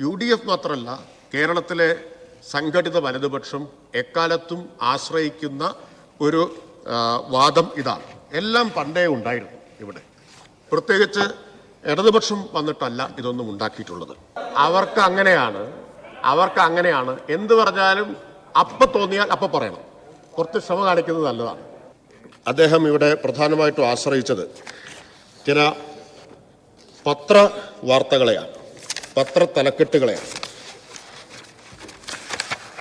U D F മാത്രമല്ല കേരളത്തിലെ സംഘടിത വലതുപക്ഷം എക്കാലത്തും ആശ്രയിക്കുന്ന ഒരു വാദം ഇതാണ് എല്ലാം പണ്ടേ ഉണ്ടായിരുന്നു ഇവിടെ. പ്രത്യേകിച്ച് ഇടതുപക്ഷം വന്നിട്ടല്ല ഇതൊന്നും ഉണ്ടാക്കിയിട്ടുള്ളത്. അവർക്ക് അങ്ങനെയാണ് അവർക്ക് അങ്ങനെയാണ്. എന്ത് പറഞ്ഞാലും അപ്പം തോന്നിയാൽ അപ്പം പറയണം. കുറച്ച് ശ്രമ കാണിക്കുന്നത് നല്ലതാണ്. അദ്ദേഹം ഇവിടെ പ്രധാനമായിട്ടും ആശ്രയിച്ചത്. ചില പത്ര വാർത്തകളെയാണ്. പത്ര തലക്കെട്ടുകളെയാണ്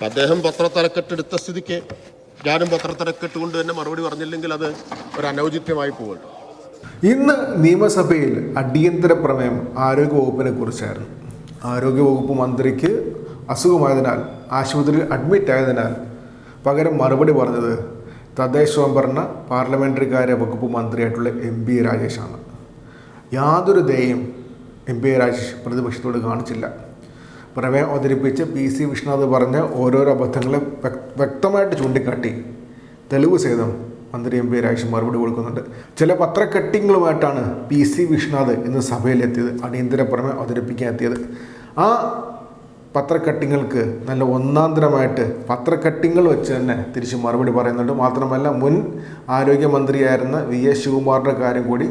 അദ്ദേഹം പത്ര തലക്കെട്ടെടുത്ത സ്ഥിതിക്ക് ഞാനും പത്ര തലക്കെട്ട് കൊണ്ട് തന്നെ മറുപടി പറഞ്ഞില്ലെങ്കിൽ അത് ഒരു അനൗചിത്യമായി പോകുമല്ലോ ഇന്ന് നിയമസഭയിൽ അടിയന്തര പ്രമേയം ആരോഗ്യവകുപ്പിനെ കുറിച്ചായിരുന്നു. ആരോഗ്യവകുപ്പ് മന്ത്രിക്ക് അസുഖമായതിനാൽ ആശുപത്രിയിൽ അഡ്മിറ്റ് ആയതിനാൽ പകരം മറുപടി പറഞ്ഞത് തദ്ദേശ സ്വയംഭരണ പാർലമെന്ററി കാര്യ വകുപ്പ് മന്ത്രിയായിട്ടുള്ള എം ബി രാജേഷാണ്. യാതൊരു ദയയും എം പി രാജേഷ് പ്രതിപക്ഷത്തോട് കാണിച്ചില്ല. പ്രമേയം അവതരിപ്പിച്ച് പി സി വിഷ്ണുനാഥ് പറഞ്ഞ ഓരോരോ അബദ്ധങ്ങളെ വ്യക്തമായിട്ട് ചൂണ്ടിക്കാട്ടി തെളിവ് സഹിതം മന്ത്രി എം പി രാജേഷ് മറുപടി കൊടുക്കുന്നുണ്ട്. ചില പത്രക്കെട്ടിങ്ങളുമായിട്ടാണ് പി സി വിഷ്ണുനാഥ് ഇന്ന് സഭയിലെത്തിയത് അടിയന്തര പ്രമേയം അവതരിപ്പിക്കാൻ എത്തിയത്. ആ പത്രക്കട്ടിങ്ങൾക്ക് നല്ല ഒന്നാന്തരമായിട്ട് പത്രക്കട്ടിങ്ങൾ വെച്ച് തന്നെ തിരിച്ച് മറുപടി പറയുന്നുണ്ട്. മാത്രമല്ല മുൻ ആരോഗ്യമന്ത്രിയായിരുന്ന വി എസ് ശിവകുമാറിന്റെ കാര്യം കൂടി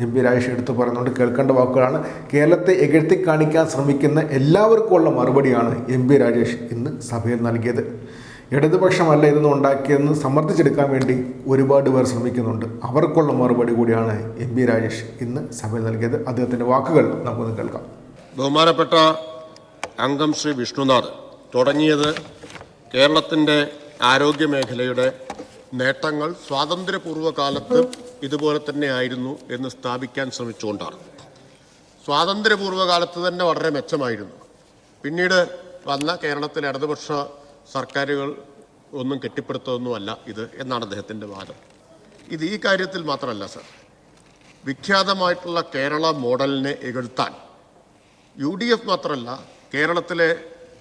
എം രാജേഷ് എടുത്തു പറഞ്ഞുകൊണ്ട് കേൾക്കേണ്ട വാക്കുകളാണ്. കേരളത്തെ എകഴ്ത്തി കാണിക്കാൻ ശ്രമിക്കുന്ന എല്ലാവർക്കുമുള്ള മറുപടിയാണ് എം പി രാജേഷ് ഇന്ന് സഭയിൽ നൽകിയത്. ഇടതുപക്ഷമല്ല ഇതൊന്നും ഉണ്ടാക്കിയതെന്ന് സമർത്ഥിച്ചെടുക്കാൻ വേണ്ടി ഒരുപാട് പേർ ശ്രമിക്കുന്നുണ്ട്. അവർക്കുള്ള മറുപടി കൂടിയാണ് എം പി രാജേഷ് ഇന്ന് സഭയിൽ നൽകിയത്. അദ്ദേഹത്തിന്റെ വാക്കുകൾ നമുക്കൊന്ന് കേൾക്കാം. ബഹുമാനപ്പെട്ട അംഗം ശ്രീ വിഷ്ണുനാഥ് തുടങ്ങിയത് കേരളത്തിന്റെ ആരോഗ്യ മേഖലയുടെ നേട്ടങ്ങൾ സ്വാതന്ത്ര്യപൂർവ കാലത്ത് ഇതുപോലെ തന്നെ ആയിരുന്നു എന്ന് സ്ഥാപിക്കാൻ ശ്രമിച്ചുകൊണ്ടാണ്. സ്വാതന്ത്ര്യപൂർവകാലത്ത് തന്നെ വളരെ മെച്ചമായിരുന്നു. പിന്നീട് വന്ന കേരളത്തിലെ ഇടതുപക്ഷ സർക്കാരുകൾ ഒന്നും കെട്ടിപ്പടുത്തതൊന്നുമല്ല ഇത് എന്നാണ് അദ്ദേഹത്തിന്റെ വാദം. ഇത് ഈ കാര്യത്തിൽ മാത്രമല്ല സർ. വിഖ്യാതമായിട്ടുള്ള കേരള മോഡലിനെ എകഴ്ത്താൻ യു ഡി എഫ് മാത്രമല്ല കേരളത്തിലെ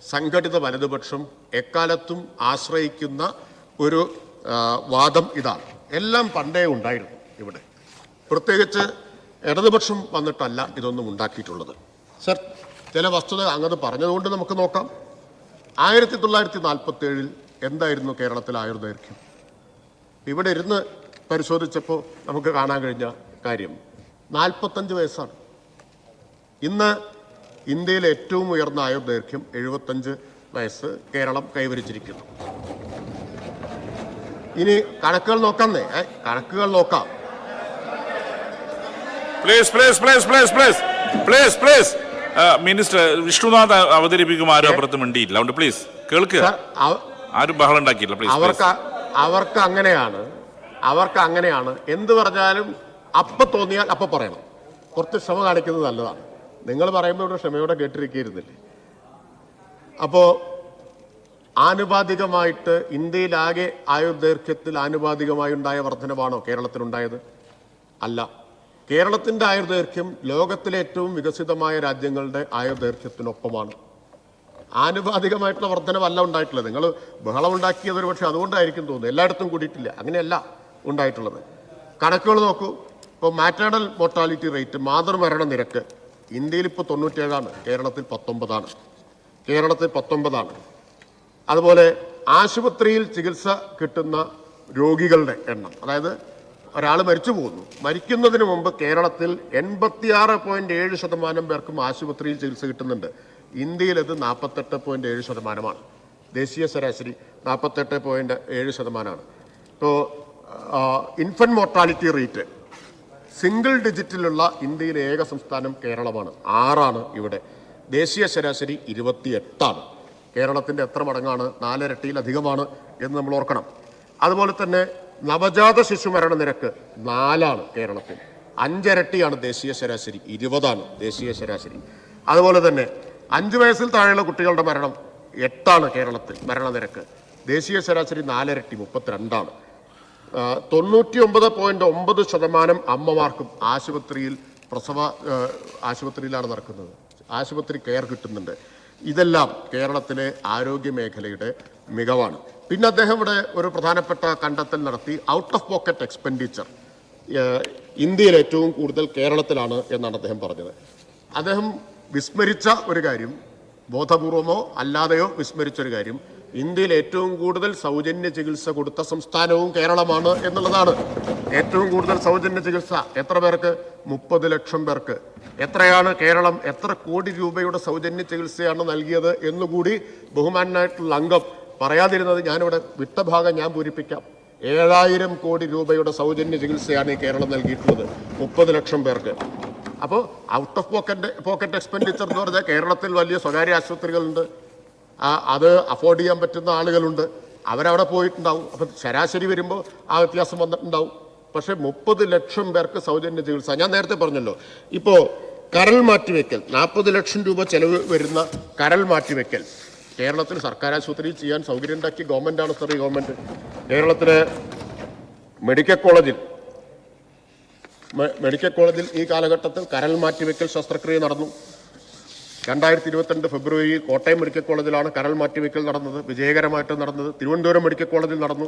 സംഘടിത വലതുപക്ഷം എക്കാലത്തും ആശ്രയിക്കുന്ന ഒരു വാദം ഇതാണ്. എല്ലാം പണ്ടേ ഉണ്ടായിരുന്നു. ഇവിടെ. പ്രത്യേകിച്ച് ഇടതുപക്ഷം വന്നിട്ടല്ല ഇതൊന്നും ഉണ്ടാക്കിയിട്ടുള്ളത്. സർ ചില വസ്തുത അങ്ങനെ പറഞ്ഞതുകൊണ്ട് നമുക്ക് നോക്കാം. ആയിരത്തി തൊള്ളായിരത്തി നാൽപ്പത്തി ഏഴിൽ എന്തായിരുന്നു കേരളത്തിൽ ആയുർദൈർഘ്യം? ഇവിടെ ഇരുന്ന് പരിശോധിച്ചപ്പോൾ നമുക്ക് കാണാൻ കഴിഞ്ഞ കാര്യം നാൽപ്പത്തഞ്ച് വയസ്സാണ്. ഇന്ന് ഇന്ത്യയിലെ ഏറ്റവും ഉയർന്ന ആയുർദൈർഘ്യം എഴുപത്തഞ്ച് വയസ്സ് കേരളം കൈവരിച്ചിരിക്കുന്നു. ഇനി കണക്കുകൾ നോക്കാന്നേ കണക്കുകൾ നോക്കാം. Please please please please please please please minister Vishnunath അവതരിപ്പിക്കും ആരും അപ്പുറത്ത് മിണ്ടിയില്ല അതുകൊണ്ട് പ്ലീസ് കേൾക്ക്. ആരും ബഹളം ഉണ്ടാക്കിയില്ല പ്ലീസ് അവർക്ക് അവർക്ക് അങ്ങനെയാണ്. അവർക്ക് അങ്ങനെയാണ്. എന്ത് പറഞ്ഞാലും അപ്പൊ തോന്നിയാൽ അപ്പൊ പറയണം. കുറച്ച് ക്ഷമ കാണിക്കുന്നത് നല്ലതാണ്. നിങ്ങൾ പറയുമ്പോൾ ഇവിടെ ക്ഷമയോടെ കേട്ടിരിക്കുന്നില്ലേ അപ്പോ ആനുപാതികമായിട്ട് ഇന്ത്യയിലാകെ ആയുർദൈർഘ്യത്തിൽ ആനുപാതികമായി ഉണ്ടായ വർധനമാണോ കേരളത്തിലുണ്ടായത്? അല്ല. കേരളത്തിന്റെ ആയുർദൈർഘ്യം ലോകത്തിലെ ഏറ്റവും വികസിതമായ രാജ്യങ്ങളുടെ ആയുർദൈർഘ്യത്തിനൊപ്പമാണ്. ആനുപാതികമായിട്ടുള്ള വർധനവല്ല ഉണ്ടായിട്ടുള്ളത്. നിങ്ങൾ ബഹളം ഉണ്ടാക്കിയത് ഒരു പക്ഷേ അതുകൊണ്ടായിരിക്കും തോന്നുന്നു എല്ലായിടത്തും കൂടിയിട്ടില്ല. അങ്ങനെയല്ല ഉണ്ടായിട്ടുള്ളത്. കണക്കുകൾ നോക്കൂ. ഇപ്പോൾ മാറ്റേണൽ മോർട്ടാലിറ്റി റേറ്റ് മാതൃമരണ നിരക്ക് ഇന്ത്യയിൽ ഇപ്പോൾ തൊണ്ണൂറ്റേഴാണ്. കേരളത്തിൽ പത്തൊമ്പതാണ്. കേരളത്തിൽ പത്തൊമ്പതാണ്. അതുപോലെ ആശുപത്രിയിൽ ചികിത്സ കിട്ടുന്ന രോഗികളുടെ എണ്ണം. അതായത് ഒരാൾ മരിച്ചു പോകുന്നു മരിക്കുന്നതിന് മുമ്പ് കേരളത്തിൽ എൺപത്തിയാറ് പോയിന്റ് ഏഴ് ശതമാനം പേർക്കും ആശുപത്രിയിൽ ചികിത്സ കിട്ടുന്നുണ്ട്. ഇന്ത്യയിൽ അത് നാൽപ്പത്തെട്ട് പോയിന്റ് ഏഴ് ശതമാനമാണ്. ദേശീയ ശരാശരി നാൽപ്പത്തെട്ട് പോയിന്റ് ഏഴ് ശതമാനമാണ്. ഇപ്പോൾ ഇൻഫന്റ് മോർട്ടാലിറ്റി റേറ്റ് സിംഗിൾ ഡിജിറ്റിലുള്ള ഇന്ത്യയിലെ ഏക സംസ്ഥാനം കേരളമാണ്. ആറാണ് ഇവിടെ. ദേശീയ ശരാശരി ഇരുപത്തിയെട്ടാണ്. കേരളത്തിന്റെ എത്ര മടങ്ങാണ്? നാലിരട്ടിയിലധികമാണ് എന്ന് നമ്മൾ ഓർക്കണം. അതുപോലെ തന്നെ നവജാത ശിശു മരണ നിരക്ക് നാലാണ് കേരളത്തിൽ. അഞ്ചിരട്ടിയാണ് ദേശീയ ശരാശരി ഇരുപതാണ് ദേശീയ ശരാശരി. അതുപോലെ തന്നെ അഞ്ച് വയസ്സിൽ താഴെയുള്ള കുട്ടികളുടെ മരണം എട്ടാണ് കേരളത്തിൽ മരണനിരക്ക് ദേശീയ ശരാശരി നാലിരട്ടി മുപ്പത്തിരണ്ടാണ്. തൊണ്ണൂറ്റി ഒമ്പത് പോയിന്റ് ഒമ്പത് ശതമാനം അമ്മമാർക്കും ആശുപത്രിയിൽ പ്രസവ ആശുപത്രിയിലാണ് നടക്കുന്നത്. ആശുപത്രി കെയർ കിട്ടുന്നുണ്ട്. ഇതെല്ലാം കേരളത്തിലെ ആരോഗ്യ മേഖലയുടെ മികവാണ്. പിന്നെ അദ്ദേഹം ഇവിടെ ഒരു പ്രധാനപ്പെട്ട കണ്ടെത്തൽ നടത്തി ഔട്ട് ഓഫ് പോക്കറ്റ് എക്സ്പെൻഡിച്ചർ ഇന്ത്യയിൽ ഏറ്റവും കൂടുതൽ കേരളത്തിലാണ് എന്നാണ് അദ്ദേഹം പറഞ്ഞത്. അദ്ദേഹം വിസ്മരിച്ച ഒരു കാര്യം ബോധപൂർവമോ അല്ലാതെയോ വിസ്മരിച്ച ഒരു കാര്യം ഇന്ത്യയിൽ ഏറ്റവും കൂടുതൽ സൗജന്യ ചികിത്സ കൊടുത്ത സംസ്ഥാനവും കേരളമാണ് എന്നുള്ളതാണ്. ഏറ്റവും കൂടുതൽ സൗജന്യ ചികിത്സ എത്ര പേർക്ക്? മുപ്പത് ലക്ഷം പേർക്ക്. എത്രയാണ് കേരളം എത്ര കോടി രൂപയുടെ സൗജന്യ ചികിത്സയാണ് നൽകിയത് എന്നുകൂടി ബഹുമാനായിട്ടുള്ള അംഗം പറയാതിരുന്നത് ഞാനിവിടെ വിട്ട ഭാഗം ഞാൻ പൂരിപ്പിക്കാം. ഏഴായിരം കോടി രൂപയുടെ സൗജന്യ ചികിത്സയാണ് ഈ കേരളം നൽകിയിട്ടുള്ളത്. മുപ്പത് ലക്ഷം പേർക്ക്. അപ്പോൾ out of pocket pocket expenditure എന്ന് പറഞ്ഞാൽ കേരളത്തിൽ വലിയ സ്വകാര്യ ആശുപത്രികളുണ്ട്. അത് അഫോർഡ് ചെയ്യാൻ പറ്റുന്ന ആളുകളുണ്ട്. അവരവിടെ പോയിട്ടുണ്ടാവും. അപ്പം ശരാശരി വരുമ്പോൾ ആ വ്യത്യാസം വന്നിട്ടുണ്ടാവും. പക്ഷേ മുപ്പത് ലക്ഷം പേർക്ക് സൗജന്യ ചികിത്സ. ഞാൻ നേരത്തെ പറഞ്ഞല്ലോ. ഇപ്പോൾ കരൾ മാറ്റിവെക്കൽ. നാൽപ്പത് ലക്ഷം രൂപ ചെലവ് വരുന്ന കരൾ മാറ്റിവെക്കൽ. കേരളത്തിൽ സർക്കാർ ആശുപത്രിയിൽ ചെയ്യാൻ സൗകര്യം ഉണ്ടാക്കിയ ഗവൺമെന്റാണ് സാർ ഈ ഗവൺമെന്റ് കേരളത്തിലെ മെഡിക്കൽ കോളേജിൽ മെഡിക്കൽ കോളേജിൽ ഈ കാലഘട്ടത്തിൽ കരൽ മാറ്റിവെക്കൽ ശസ്ത്രക്രിയ നടന്നു. രണ്ടായിരത്തി ഇരുപത്തിരണ്ട് ഫെബ്രുവരി കോട്ടയം മെഡിക്കൽ കോളേജിലാണ് കരൾ മാറ്റിവെക്കൽ നടന്നത് വിജയകരമായിട്ട് നടന്നത്. തിരുവനന്തപുരം മെഡിക്കൽ കോളേജിൽ നടന്നു.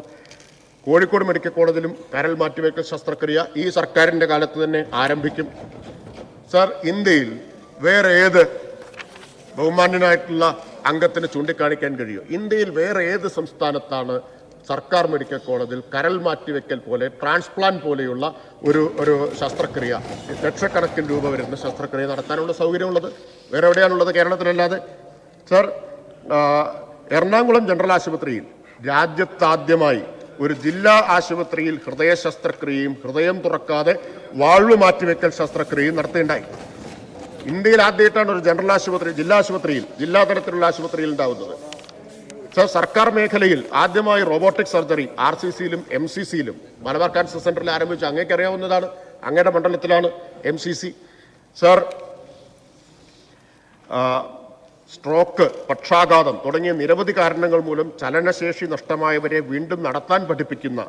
കോഴിക്കോട് മെഡിക്കൽ കോളേജിലും കരൾ മാറ്റിവെക്കൽ ശസ്ത്രക്രിയ ഈ സർക്കാരിന്റെ കാലത്ത് തന്നെ ആരംഭിക്കും. സാർ ഇന്ത്യയിൽ വേറെ ഏത് ബഹുമാന്യനായിട്ടുള്ള അംഗത്തിന് ചൂണ്ടിക്കാണിക്കാൻ കഴിയും. ഇന്ത്യയിൽ വേറെ ഏത് സംസ്ഥാനത്താണ് സർക്കാർ മെഡിക്കൽ കോളേജിൽ കരൾ മാറ്റിവെക്കൽ പോലെ ട്രാൻസ്പ്ലാന്റ് പോലെയുള്ള ഒരു ഒരു ശസ്ത്രക്രിയ ലക്ഷക്കണക്കിന് രൂപ വരുന്ന ശസ്ത്രക്രിയ നടത്താനുള്ള സൗകര്യമുള്ളത്? വേറെ എവിടെയാണുള്ളത്? കേരളത്തിലല്ലാതെ? സർ എറണാകുളം ജനറൽ ആശുപത്രിയിൽ രാജ്യത്താദ്യമായി ഒരു ജില്ലാ ആശുപത്രിയിൽ ഹൃദയ ശസ്ത്രക്രിയയും ഹൃദയം തുറക്കാതെ വാഴു മാറ്റിവെക്കൽ ശസ്ത്രക്രിയയും നടത്തുകയുണ്ടായി ഇന്ത്യയിൽ ആദ്യമായിട്ടാണ് ഒരു ജനറൽ ആശുപത്രി ജില്ലാ ആശുപത്രിയിൽ ജില്ലാ തലത്തിലുള്ള ആശുപത്രിയിൽ ഉണ്ടാവുന്നത്. സർ സർക്കാർ മേഖലയിൽ ആദ്യമായി റോബോട്ടിക് സർജറി ആർ സി സിയിലും എം സി സിയിലും മലബാർ കാൻസർ സെന്ററിൽ ആരംഭിച്ചു. അങ്ങേക്ക് അറിയാവുന്നതാണ്. അങ്ങയുടെ മണ്ഡലത്തിലാണ് M C C. Sir stroke പക്ഷാഘാതം തുടങ്ങിയ നിരവധി കാരണങ്ങൾ മൂലം ചലനശേഷി നഷ്ടമായവരെ വീണ്ടും നടത്താൻ പഠിപ്പിക്കുന്ന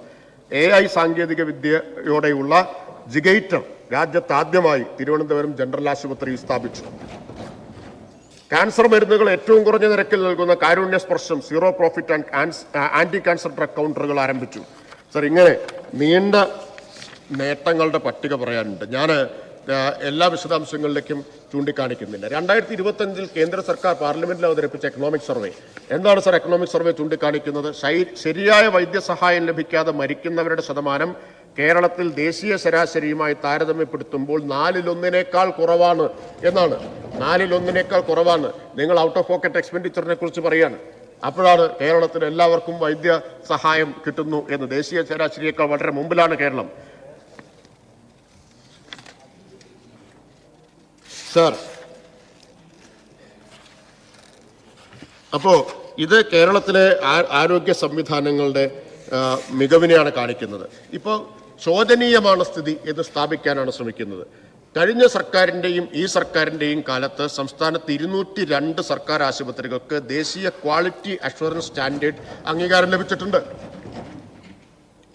എ ഐ സാങ്കേതിക വിദ്യയോടെയുള്ള ജിഗൈറ്റർ രാജ്യത്ത് ആദ്യമായി തിരുവനന്തപുരം ജനറൽ ആശുപത്രി സ്ഥാപിച്ചു. ക്യാൻസർ മരുന്നുകൾ ഏറ്റവും കുറഞ്ഞ നിരക്കിൽ നൽകുന്ന Karunya Sparsham zero profit and anti cancer drug കൗണ്ടറുകൾ ആരംഭിച്ചു. സർ ഇങ്ങനെ നീണ്ട നേട്ടങ്ങളുടെ പട്ടിക പറയാനുണ്ട്. ഞാൻ എല്ലാ വിശദാംശങ്ങളിലേക്കും ചൂണ്ടിക്കാണിക്കുന്നില്ല. രണ്ടായിരത്തി ഇരുപത്തഞ്ചിൽ കേന്ദ്ര സർക്കാർ പാർലമെന്റിൽ അവതരിപ്പിച്ച എക്കണോമിക് സർവേ എന്താണ് സർ എക്കണോമിക് സർവേ ചൂണ്ടിക്കാണിക്കുന്നത്? ശരിയായ വൈദ്യസഹായം ലഭിക്കാതെ മരിക്കുന്നവരുടെ ശതമാനം കേരളത്തിൽ ദേശീയ ശരാശരിയുമായി താരതമ്യപ്പെടുത്തുമ്പോൾ നാലിലൊന്നിനേക്കാൾ കുറവാണ് എന്നാണ്. നാലിലൊന്നിനേക്കാൾ കുറവാണ്. നിങ്ങൾ ഔട്ട് ഓഫ് പോക്കറ്റ് എക്സ്പെൻഡിച്ചറിനെ കുറിച്ച് പറയാണ്. അപ്പോഴാണ് കേരളത്തിൽ എല്ലാവർക്കും വൈദ്യ സഹായം കിട്ടുന്നു എന്ന്. ദേശീയ ശരാശരിയേക്കാൾ വളരെ മുമ്പിലാണ് കേരളം. സർ അപ്പോ ഇത് കേരളത്തിലെ ആരോഗ്യ സംവിധാനങ്ങളുടെ മികവിനെയാണ് കാണിക്കുന്നത്. ഇപ്പോൾ ശോചനീയമാണ് സ്ഥിതി എന്ന് സ്ഥാപിക്കാനാണ് ശ്രമിക്കുന്നത്. കഴിഞ്ഞ സർക്കാരിന്റെയും ഈ സർക്കാരിന്റെയും കാലത്ത് സംസ്ഥാനത്ത് ഇരുന്നൂറ്റി രണ്ട് സർക്കാർ ആശുപത്രികൾക്ക് ദേശീയ ക്വാളിറ്റി അഷുറൻസ് സ്റ്റാൻഡേർഡ് അംഗീകാരം ലഭിച്ചിട്ടുണ്ട്.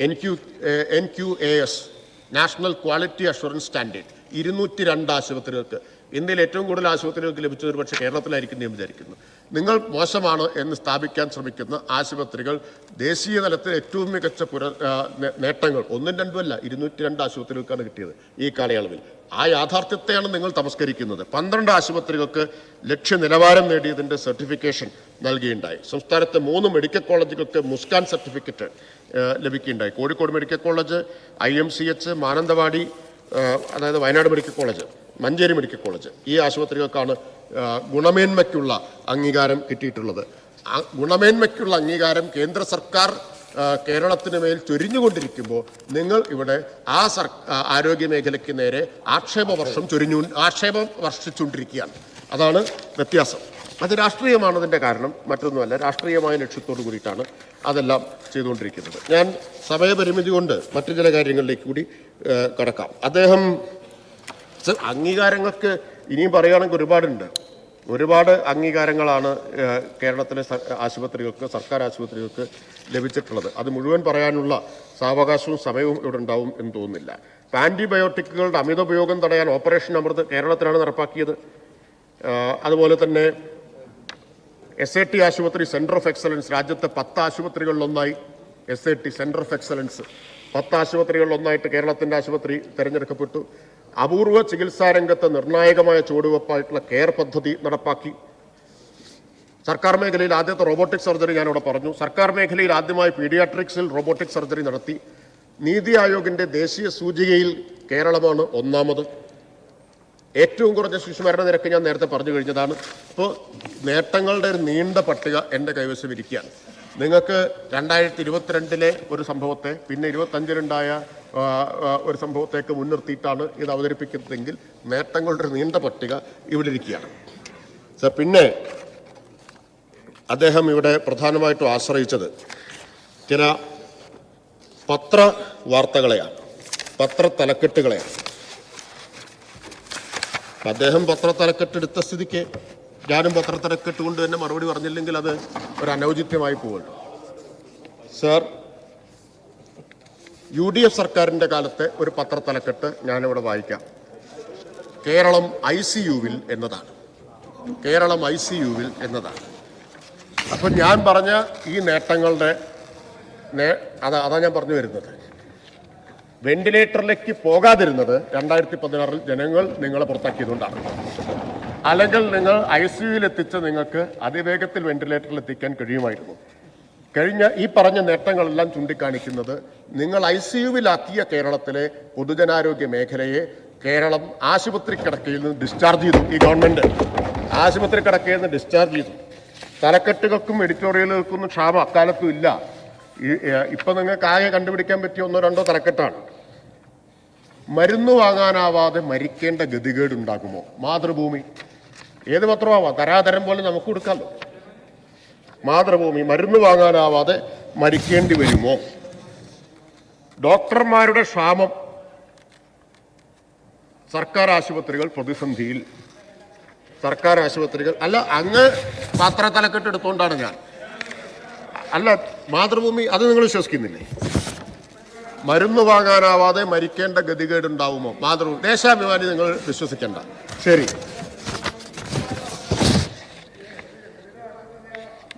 N Q N Q A S national quality assurance standard ഇരുന്നൂറ്റി രണ്ട് ആശുപത്രികൾക്ക്. ഇന്ത്യയിൽ ഏറ്റവും കൂടുതൽ ആശുപത്രികൾക്ക് ലഭിച്ചത് ഒരു പക്ഷേ കേരളത്തിലായിരിക്കും ഞാൻ വിചാരിക്കുന്നു. നിങ്ങൾ മോശമാണ് എന്ന് സ്ഥാപിക്കാൻ ശ്രമിക്കുന്ന ആശുപത്രികൾ ദേശീയ തലത്തിൽ ഏറ്റവും മികച്ച പുര നേട്ടങ്ങൾ ഒന്നും രണ്ടും അല്ല ഇരുന്നൂറ്റി രണ്ട് ആശുപത്രികൾക്കാണ് കിട്ടിയത് ഈ കാലയളവിൽ. ആ യാഥാർത്ഥ്യത്തെയാണ് നിങ്ങൾ തമസ്കരിക്കുന്നത്. പന്ത്രണ്ട് ആശുപത്രികൾക്ക് ലക്ഷ്യ നിലവാരം നേടിയതിന്റെ സർട്ടിഫിക്കേഷൻ നൽകിയിട്ടുണ്ടായി സംസ്ഥാനത്തെ മൂന്ന് മെഡിക്കൽ കോളേജുകൾക്ക് മുസ്കാൻ സർട്ടിഫിക്കറ്റ് ലഭിക്കുകയുണ്ടായി. Kozhikode medical college I M C H Mananthavady അതായത് Wayanad medical college. Manjeri medical college. ഈ ആശുപത്രികൾക്കാണ് ഗുണമേന്മയ്ക്കുള്ള അംഗീകാരം കിട്ടിയിട്ടുള്ളത്. ഗുണമേന്മയ്ക്കുള്ള അംഗീകാരം കേന്ദ്ര സർക്കാർ കേരളത്തിന് മേൽ ചൊരിഞ്ഞുകൊണ്ടിരിക്കുമ്പോൾ നിങ്ങൾ ഇവിടെ ആ സർ ആരോഗ്യ മേഖലയ്ക്ക് നേരെ ആക്ഷേപ വർഷം ചൊരിഞ്ഞു ആക്ഷേപം വർഷിച്ചുകൊണ്ടിരിക്കുകയാണ്. അതാണ് വ്യത്യാസം. അത് രാഷ്ട്രീയമാണതിന്റെ കാരണം മറ്റൊന്നുമല്ല രാഷ്ട്രീയമായ ലക്ഷ്യത്തോടു കൂടിയിട്ടാണ് അതെല്ലാം ചെയ്തുകൊണ്ടിരിക്കുന്നത്. ഞാൻ സമയപരിമിതി കൊണ്ട് മറ്റു ചില കാര്യങ്ങളിലേക്ക് കൂടി കടക്കാം. അദ്ദേഹം അംഗീകാരങ്ങൾക്ക് ഇനിയും പറയുകയാണെങ്കിൽ ഒരുപാടുണ്ട്. ഒരുപാട് അംഗീകാരങ്ങളാണ് കേരളത്തിലെ ആശുപത്രികൾക്ക് സർക്കാർ ആശുപത്രികൾക്ക് ലഭിച്ചിട്ടുള്ളത്. അത് മുഴുവൻ പറയാനുള്ള സാവകാശവും സമയവും ഇവിടെ ഉണ്ടാവും എന്ന് തോന്നുന്നില്ല. ആന്റിബയോട്ടിക്കുകളുടെ അമിത ഉപയോഗം തടയാൻ ഓപ്പറേഷൻ അമൃത് കേരളത്തിലാണ് നടപ്പാക്കിയത്. അതുപോലെ തന്നെ എസ് എ ടി ആശുപത്രി സെന്റർ ഓഫ് എക്സലൻസ് രാജ്യത്തെ പത്ത് ആശുപത്രികളിലൊന്നായി S A T centre of excellence. പത്ത് ആശുപത്രികളിലൊന്നായിട്ട് കേരളത്തിന്റെ ആശുപത്രി തിരഞ്ഞെടുക്കപ്പെട്ടു. അപൂർവ ചികിത്സാ രംഗത്ത് നിർണായകമായ ചുവടുവെപ്പായിട്ടുള്ള കെയർ പദ്ധതി നടപ്പാക്കി. സർക്കാർ മേഖലയിൽ ആദ്യത്തെ റോബോട്ടിക് സർജറി ഞാനിവിടെ പറഞ്ഞു. സർക്കാർ മേഖലയിൽ ആദ്യമായി പീഡിയാട്രിക്സിൽ റോബോട്ടിക് സർജറി നടത്തി. നീതി ആയോഗിന്റെ ദേശീയ സൂചികയിൽ കേരളമാണ് ഒന്നാമത്. ഏറ്റവും കുറഞ്ഞ ശിശുമരണ നിരക്ക് ഞാൻ നേരത്തെ പറഞ്ഞു കഴിഞ്ഞതാണ്. ഇപ്പോൾ നേട്ടങ്ങളുടെ ഒരു നീണ്ട പട്ടിക എന്റെ കൈവശം ഇരിക്കുകയാണ്. നിങ്ങൾക്ക് രണ്ടായിരത്തി ഇരുപത്തിരണ്ടിലെ ഒരു സംഭവത്തെ പിന്നെ ഇരുപത്തഞ്ചിലുണ്ടായ ഒരു സംഭവത്തേക്ക് മുൻനിർത്തിയിട്ടാണ് ഇത് അവതരിപ്പിക്കുന്നതെങ്കിൽ നേട്ടങ്ങളുടെ ഒരു നീണ്ട പട്ടിക ഇവിടെ ഇരിക്കുകയാണ്. സർ പിന്നെ അദ്ദേഹം ഇവിടെ പ്രധാനമായിട്ടും ആശ്രയിച്ചത് ചില പത്ര വാർത്തകളെയാണ് പത്ര തലക്കെട്ടുകളെയാണ്. അദ്ദേഹം പത്ര തലക്കെട്ടെടുത്ത സ്ഥിതിക്ക് ഞാനും പത്ര തലക്കെട്ട് കൊണ്ട് തന്നെ മറുപടി പറഞ്ഞില്ലെങ്കിൽ അത് ഒരു അനൗചിത്യമായി പോകുമല്ലോ സർ യു ഡി എഫ് സർക്കാരിന്റെ കാലത്തെ ഒരു പത്രത്തലക്കെട്ട് ഞാനിവിടെ വായിക്കാം. കേരളം ഐ സി യുവിൽ എന്നതാണ്. കേരളം ഐ സി യുവിൽ എന്നതാണ്. അപ്പം ഞാൻ പറഞ്ഞ ഈ നേട്ടങ്ങളുടെ നേ- അതാ അതാ ഞാൻ പറഞ്ഞു വരുന്നത്. വെന്റിലേറ്ററിലേക്ക് പോകാതിരുന്നത് രണ്ടായിരത്തി പതിനാറിൽ ജനങ്ങൾ നിങ്ങളെ പുറത്താക്കിയതുകൊണ്ടാണ്. അല്ലെങ്കിൽ നിങ്ങൾ ഐ സി യുവിൽ എത്തിച്ച് നിങ്ങൾക്ക് അതിവേഗത്തിൽ വെന്റിലേറ്ററിൽ എത്തിക്കാൻ കഴിയുമായിരുന്നു. കഴിഞ്ഞ ഈ പറഞ്ഞ നേട്ടങ്ങളെല്ലാം ചൂണ്ടിക്കാണിക്കുന്നത് നിങ്ങൾ ഐ സി യുവിലാക്കിയ കേരളത്തിലെ പൊതുജനാരോഗ്യ മേഖലയെ കേരളം ആശുപത്രി കിടക്കയിൽ നിന്ന് ഡിസ്ചാർജ് ചെയ്തു ഈ ഗവൺമെന്റ് ആശുപത്രി കിടക്കയിൽ നിന്ന് ഡിസ്ചാർജ് ചെയ്തു. തലക്കെട്ടുകൾക്കും എഡിറ്റോറിയലുകൾക്കൊന്നും ക്ഷാമം അക്കാലത്തും ഇല്ല. ഇപ്പം നിങ്ങൾക്ക് ആകെ കണ്ടുപിടിക്കാൻ പറ്റിയ ഒന്നോ രണ്ടോ തലക്കെട്ടാണ്. മരുന്ന് വാങ്ങാനാവാതെ മരിക്കേണ്ട ഗതികേടുണ്ടാകുമോ മാതൃഭൂമി. ഏത് പത്രമാവാം? തരാതരം പോലെ നമുക്ക് കൊടുക്കാമല്ലോ. മാതൃഭൂമി മരുന്ന് വാങ്ങാനാവാതെ മരിക്കേണ്ടി വരുമോ? ഡോക്ടർമാരുടെ ക്ഷാമം സർക്കാർ ആശുപത്രികൾ പ്രതിസന്ധിയിൽ. സർക്കാർ ആശുപത്രികൾ അല്ല അങ്ങ് പാത്ര തലക്കെട്ട് എടുത്തുകൊണ്ടാണ് ഞാൻ. അല്ല മാതൃഭൂമി അത് നിങ്ങൾ വിശ്വസിക്കുന്നില്ലേ? മരുന്ന് വാങ്ങാനാവാതെ മരിക്കേണ്ട ഗതികേടുണ്ടാവുമോ? മാതൃഭൂമി ദേശാഭിമാനി നിങ്ങൾ വിശ്വസിക്കേണ്ട. ശരി.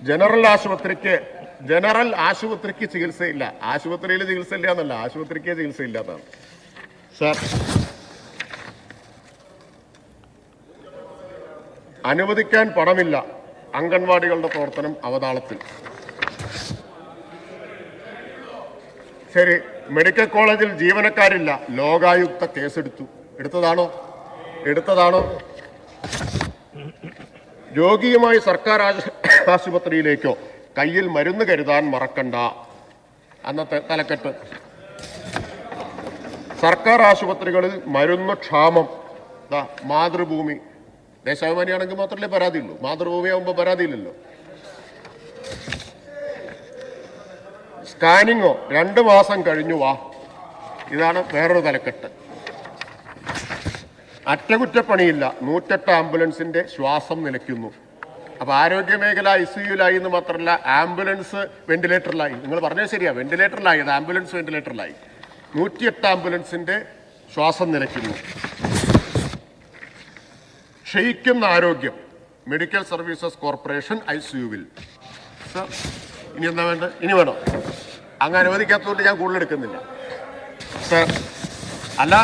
ജനറൽ ആശുപത്രിക്ക് ജനറൽ ആശുപത്രിക്ക് ചികിത്സയില്ല. ആശുപത്രിയിൽ ചികിത്സ ഇല്ല എന്നല്ല ആശുപത്രിക്ക് ചികിത്സ എന്നാണ്. സാർ അനുവദിക്കാൻ പണമില്ല. അംഗൻവാടികളുടെ പ്രവർത്തനം അവതാളത്തിൽ. ശരി മെഡിക്കൽ കോളേജിൽ ജീവനക്കാരില്ല. ലോകായുക്ത കേസെടുത്തു. എടുത്തതാണോ? എടുത്തതാണോ? രോഗിയുമായി സർക്കാർ ആശുപത്രിയിലേക്കോ കയ്യിൽ മരുന്ന് കരുതാൻ മറക്കണ്ട. അന്നത്തെ തലക്കെട്ട്. സർക്കാർ ആശുപത്രികളിൽ മരുന്ന് ക്ഷാമം. മാതൃഭൂമി. ദേശാഭിമാനിയാണെങ്കിൽ മാത്രമല്ലേ പരാതിയുള്ളൂ. മാതൃഭൂമി ആകുമ്പോൾ പരാതിയില്ലല്ലോ. സ്കാനിങ്ങോ? രണ്ട് മാസം കഴിഞ്ഞു വാ. ഇതാണ് വേറൊരു തലക്കെട്ട്. അറ്റകുറ്റപ്പണിയില്ല. നൂറ്റെട്ട് ആംബുലൻസിന്റെ ശ്വാസം നിലയ്ക്കുന്നു. അപ്പൊ ആരോഗ്യ മേഖല ഐ സി യുലായി എന്ന് മാത്രമല്ല ആംബുലൻസ് വെന്റിലേറ്ററിലായി. നിങ്ങൾ പറഞ്ഞത് ശരിയാ. വെന്റിലേറ്ററിലായി. അത് ആംബുലൻസ് വെന്റിലേറ്ററിലായി. നൂറ്റിയെട്ട് ആംബുലൻസിന്റെ ശ്വാസം നിലയ്ക്കുന്നു. ക്ഷയിക്കുന്ന ആരോഗ്യം. മെഡിക്കൽ സർവീസസ് കോർപ്പറേഷൻ ഐ സിയുവിൽ സർ ഇനി എന്താ വേണ്ടത്? ഇനി വേണോ? അങ്ങ് അനുവദിക്കാത്തതുകൊണ്ട് ഞാൻ കൂടുതൽ എടുക്കുന്നില്ല. സർ അല്ല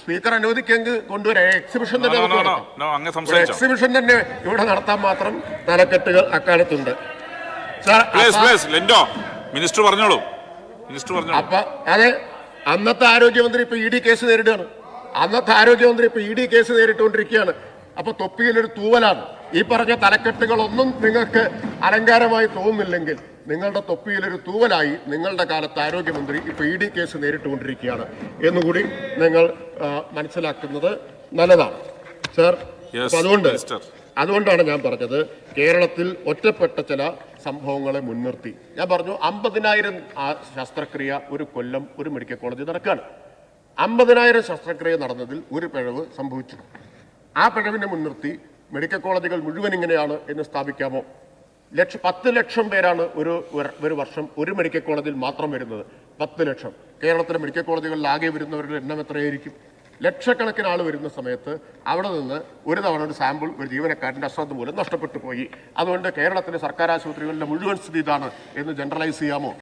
സ്പീക്കർ അനുവദിക്കെങ്കിൽ കൊണ്ടുവരാം. എക്സിബിഷൻ തന്നെ എക്സിബിഷൻ തന്നെ ഇവിടെ നടത്താൻ മാത്രം തലക്കെട്ടുകൾ അക്കാലത്തുണ്ട്. മിനിസ്റ്റർ പറഞ്ഞോളൂ. മിനിസ്റ്റർ അപ്പൊ അതെ അന്നത്തെ ആരോഗ്യമന്ത്രി ഇപ്പൊ ഇ ഡി കേസ് നേരിടുകയാണ്. അന്നത്തെ ആരോഗ്യമന്ത്രി ഇപ്പൊ ഇ ഡി കേസ് നേരിട്ടുകൊണ്ടിരിക്കുകയാണ്. അപ്പൊ തൊപ്പിയിലൊരു തൂവലാണ്. ഈ പറഞ്ഞ തലക്കെട്ടുകളൊന്നും നിങ്ങൾക്ക് അലങ്കാരമായി തോന്നുന്നില്ലെങ്കിൽ നിങ്ങളുടെ തൊപ്പിയിലൊരു തൂവലായി നിങ്ങളുടെ കാലത്ത് ആരോഗ്യമന്ത്രി ഇപ്പോൾ ഇ ഡി കേസ് നേരിട്ടുകൊണ്ടിരിക്കുകയാണ്. എന്നുകൂടി നിങ്ങൾ മനസ്സിലാക്കുന്നത് നല്ലതാണ്. സർ അതുകൊണ്ട് അതുകൊണ്ടാണ് ഞാൻ പറഞ്ഞത് കേരളത്തിൽ ഒറ്റപ്പെട്ട ചില സംഭവങ്ങളെ മുൻനിർത്തി. ഞാൻ പറഞ്ഞു അമ്പതിനായിരം ശസ്ത്രക്രിയ ഒരു കൊല്ലം ഒരു മെഡിക്കൽ കോളേജ് നടക്കുകയാണ്. അമ്പതിനായിരം ശസ്ത്രക്രിയ നടന്നതിൽ ഒരു പിഴവ് സംഭവിച്ചു ആ പിഴവിനെ മുൻനിർത്തി മെഡിക്കൽ കോളേജുകൾ മുഴുവൻ ഇങ്ങനെയാണ് എന്ന് സ്ഥാപിക്കാമോ? ലക്ഷ പത്ത് ലക്ഷം പേരാണ് ഒരു ഒരു- വർഷം ഒരു മെഡിക്കൽ കോളേജിൽ മാത്രം വരുന്നത്. പത്ത് ലക്ഷം. കേരളത്തിലെ മെഡിക്കൽ കോളേജുകളിൽ ആകെ വരുന്നവരുടെ എണ്ണം എത്രയായിരിക്കും? ലക്ഷക്കണക്കിന് ആൾ വരുന്ന സമയത്ത് അവിടെ നിന്ന് ഒരു തവണ ഒരു സാമ്പിൾ ഒരു ജീവനക്കാരന്റെ അശ്രദ്ധ മൂലം നഷ്ടപ്പെട്ടു പോയി. അതുകൊണ്ട് കേരളത്തിലെ സർക്കാർ ആശുപത്രികളിലെ മുഴുവൻ സ്ഥിതി ഇതാണ് എന്ന് ജനറലൈസ് ചെയ്യാമോ?